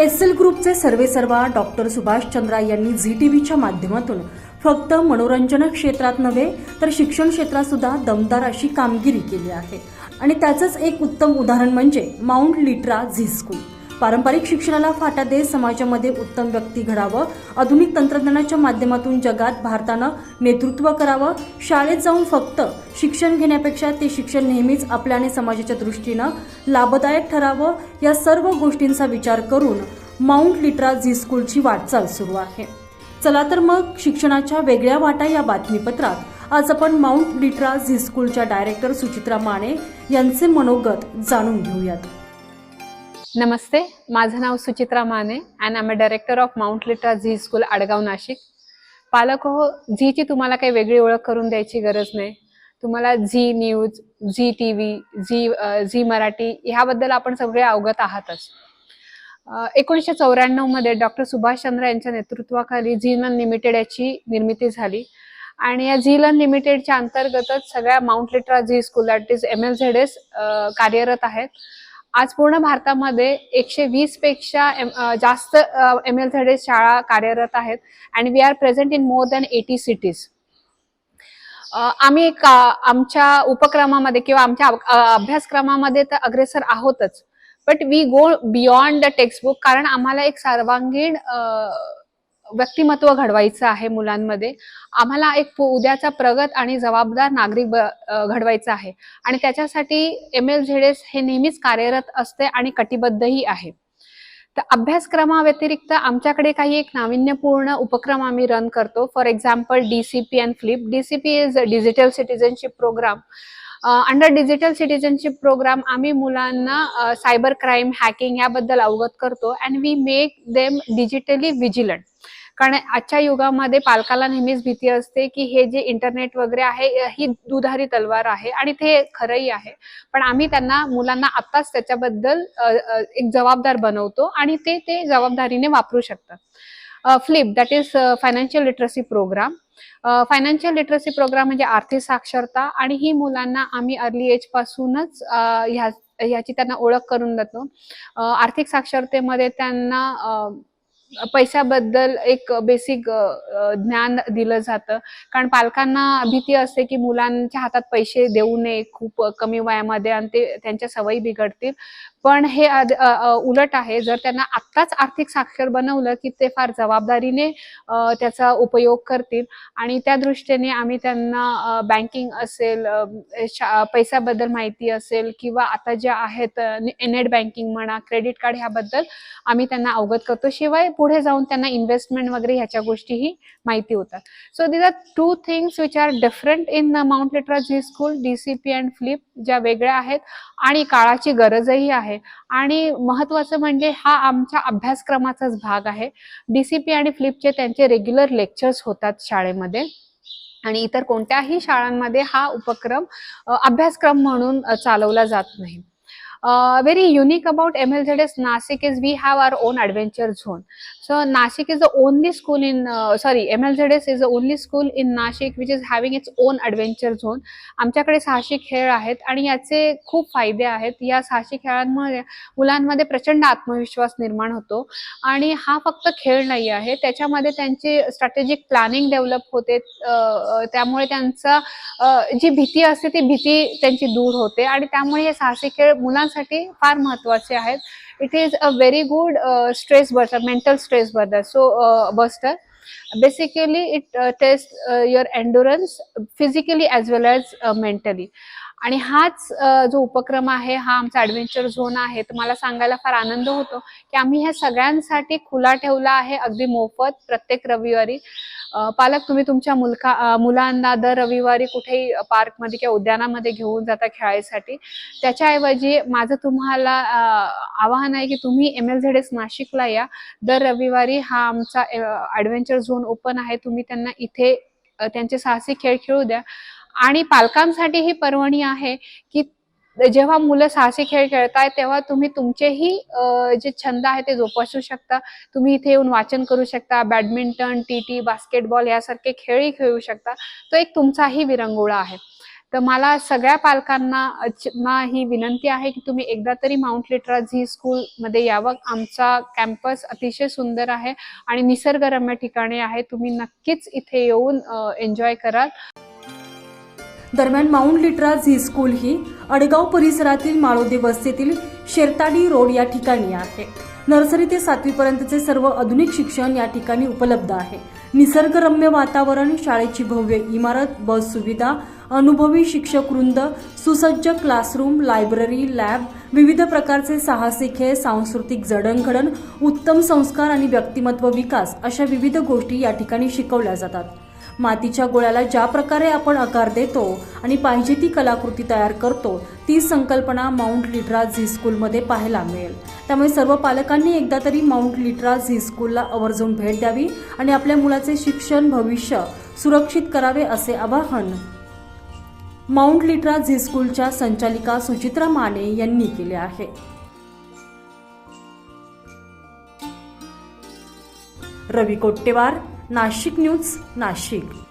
S L ग्रुपचे सर्वेसर्वा doctor Subhash Chandra यांनी झी टी व्हीच्या माध्यमातून फक्त मनोरंजन क्षेत्रात नव्हे तर शिक्षण क्षेत्रात सुद्धा दमदार अशी कामगिरी केली आहे. आणि त्याचंच एक उत्तम उदाहरण म्हणजे माउंट लिट्रा झी स्कूल. पारंपरिक शिक्षणाला फाटा देत समाजामध्ये उत्तम व्यक्ती घडावं आधुनिक तंत्रज्ञानाच्या माध्यमातून जगात भारतानं नेतृत्व करावं शाळेत जाऊन फक्त शिक्षण घेण्यापेक्षा ते शिक्षण नेहमीच आपल्या आणि समाजाच्या दृष्टीनं लाभदायक ठरावं या सर्व गोष्टींचा विचार करून माउंट लिट्रा झी स्कूलची वाटचाल सुरू आहे. चला तर मग शिक्षणाच्या वेगळ्या वाटा या बातमीपत्रात. आज आपण माउंट लिट्रा झी स्कूलच्या डायरेक्टर सुचित्रा माने यांचे मनोगत जाणून घेऊयात. नमस्ते माझं नाव Suchitra Mane and I am a director of Mount Litera Zee school Adgaon Nashik. पालक हो झीची तुम्हाला काही वेगळी ओळख करून द्यायची गरज नाही. तुम्हाला Zee news Zee T V Zee Zee Marathi ह्याबद्दल आपण सगळे अवगत आहातच. एकोणीसशे चौऱ्याण्णवमध्ये डॉक्टर सुभाषचंद्र यांच्या नेतृत्वाखाली झी लन लिमिटेड याची निर्मिती झाली. आणि या झी लन लिमिटेडच्या अंतर्गतच सगळ्या mount litera zee school that is M L Z S कार्यरत आहेत. आज पूर्ण भारतामध्ये एकशे वीसपेक्षा एम- जास्त एम एल झेड शाळा कार्यरत आहेत and we are present in more than eighty cities आम्ही का आमच्या उपक्रमामध्ये किंवा आमच्या अभ्यासक्रमामध्ये तर अग्रेसर आहोतच. But we go beyond the textbook कारण आम्हाला एक सर्वांगीण व्यक्तिमत्व घडवायचं आहे मुलांमध्ये आम्हाला एक उद्याचा प्रगत आणि जबाबदार नागरिक ब- घडवायचा आहे. आणि त्याच्यासाठी एम एल झेड एस हे नेहमीच कार्यरत असते आणि कटिबद्धही आहे. तर अभ्यासक्रमाव्यतिरिक्त आमच्याकडे काही एक नाविन्यपूर्ण उपक्रम आम्ही रन करतो. For example D C P and flip D C P is digital citizenship programme under digital citizenship programme आम्ही मुलांना सायबर क्राईम हॅकिंग याबद्दल अवगत करतो. And we make them digitally vigilant कारण आजच्या युगामध्ये पालकाला नेहमीच भीती असते की हे जे इंटरनेट वगैरे आहे ही दुधारी तलवार आहे आणि ते खरंही आहे. पण आम्ही त्यांना मुलांना आत्ताच त्याच्याबद्दल एक जबाबदार बनवतो आणि ते ते जबाबदारीने वापरू शकतात. Flip that is financial literacy programme financial literacy programme म्हणजे आर्थिक साक्षरता आणि ही मुलांना आम्ही अर्ली एज पासूनच ह्या ह्याची त्यांना ओळख करून देतो. आर्थिक साक्षरतेमध्ये त्यांना पैशाबद्दल एक बेसिक ज्ञान दिलं जातं. कारण पालकांना भीती असते की मुलांच्या हातात पैसे देऊ नये खूप कमी वयामध्ये आणि ते त्यांच्या सवयी बिघडतील. पण हे आद- उलट आहे. जर त्यांना आत्ताच आर्थिक साक्षर बनवलं की ते फार जबाबदारीने त्याचा उपयोग करतील. आणि त्या दृष्टीने आम्ही त्यांना बँकिंग असेल शा- पैशाबद्दल माहिती असेल किंवा आता ज्या आहेत नेट बँकिंग म्हणा क्रेडिट कार्ड ह्याबद्दल आम्ही त्यांना अवगत करतो. शिवाय पुढे जाऊन त्यांना इन्व्हेस्टमेंट वगैरे ह्याच्या गोष्टीही माहिती होतात. So these are two things which are different in Mount Litera Zee school D C P and flip ज्या वेगळ्या आहेत. आणि काळाची गरजही आहे. आणि महत्वाचं म्हणजे हा आमच्या अभ्यासक्रमाचाच भाग आहे. डीसीपी आणि फ्लिपचे त्यांचे रेग्युलर लेक्चर्स होतात शाळेमध्ये. आणि इतर कोणत्याही शाळांमध्ये हा उपक्रम अभ्यासक्रम म्हणून चालवला जात नाही. Very unique about M L Z Nashik is we have our own adventure zone so Nashik is the only school in sorry M L Z S is the only school in Nashik which is having its own adventure zone आमच्याकडे साहसी खेळ आहेत आणि याचे खूप फायदे आहेत. या साहसी खेळांमुळे मुलांमध्ये प्रचंड आत्मविश्वास निर्माण होतो आणि हा फक्त खेळ नाही आहे. त्याच्यामध्ये त्यांची स्ट्रॅटेजिक प्लॅनिंग डेव्हलप होते. त्यामुळे त्यांचा जी भीती असते ती भीती त्यांची दूर होते आणि त्यामुळे हे साहसी खेळ मुलां मुलांसाठी फार महत्त्वाचे आहेत. It is a very good stress buster mental stress buster so buster basically it test your endurance physically as well as mentally आणि हाच uh, जो उपक्रम आहे हा आमचा ॲडव्हेंचर झोन आहे तर मला सांगायला फार आनंद होतो की आम्ही ह्या सगळ्यांसाठी खुला ठेवला आहे. अगदी मोफत प्रत्येक रविवारी. पालक तुम्ही तुमच्या मुलका मुलांना दर रविवारी कुठेही पार्कमध्ये किंवा उद्यानामध्ये घेऊन जाता खेळायसाठी. त्याच्याऐवजी माझं तुम्हाला आवाहन आहे की तुम्ही एम एल झेड एस नाशिकला या. दर रविवारी हा आमचा ॲडव्हेंचर झोन ओपन आहे. तुम्ही त्यांना इथे त्यांचे साहसी खेळ खेळू द्या. आणि पालकांसाठी ही पर्वणी आहे की जेव्हा मुलं साहसी खेळ खेळताय तेव्हा तुम्ही तुमचेही जे छंद आहे ते जोपासू शकता. तुम्ही इथे येऊन वाचन करू शकता. बॅडमिंटन टी टी बास्केटबॉल यासारखे खेळही खेळू शकता. तो एक तुमचाही विरंगुळा आहे. तर मला सगळ्या पालकांना ना ही विनंती आहे की तुम्ही एकदा तरी माउंट लिटरा झी स्कूल मध्ये यावं. आमचा कॅम्पस अतिशय सुंदर आहे आणि निसर्गरम्य ठिकाणी आहे. तुम्ही नक्कीच इथे येऊन एन्जॉय कराल. दरम्यान माउंट लिट्रा झी स्कूल ही अडगाव परिसरातील माळोदे वस्तीतील शेरताडी रोड या ठिकाणी आहे. नर्सरी ते सातवीपर्यंतचे सर्व आधुनिक शिक्षण या ठिकाणी उपलब्ध आहे. निसर्गरम्य वातावरण शाळेची भव्य इमारत बस सुविधा अनुभवी शिक्षक वृंद सुसज्ज क्लासरूम लायब्ररी लॅब विविध प्रकारचे साहसी खेळ सांस्कृतिक जडणघडण उत्तम संस्कार आणि व्यक्तिमत्व विकास अशा विविध गोष्टी या ठिकाणी शिकवल्या जातात. मातीच्या गोळ्याला ज्या प्रकारे आपण आकार देतो आणि पाहिजे ती कलाकृती तयार करतो ती संकल्पना माउंट लिट्रा झी स्कूलमध्ये पाहायला मिळेल. त्यामुळे सर्व पालकांनी एकदा तरी माउंट लिट्रा झी स्कूलला आवर्जून भेट द्यावी आणि आपल्या मुलाचे शिक्षण भविष्य सुरक्षित करावे असे आवाहन माउंट लिट्रा झी स्कूलच्या संचालिका सुचित्रा माने यांनी केले आहे. रवी कोट्टेवार नाशिक न्यूज नाशिक.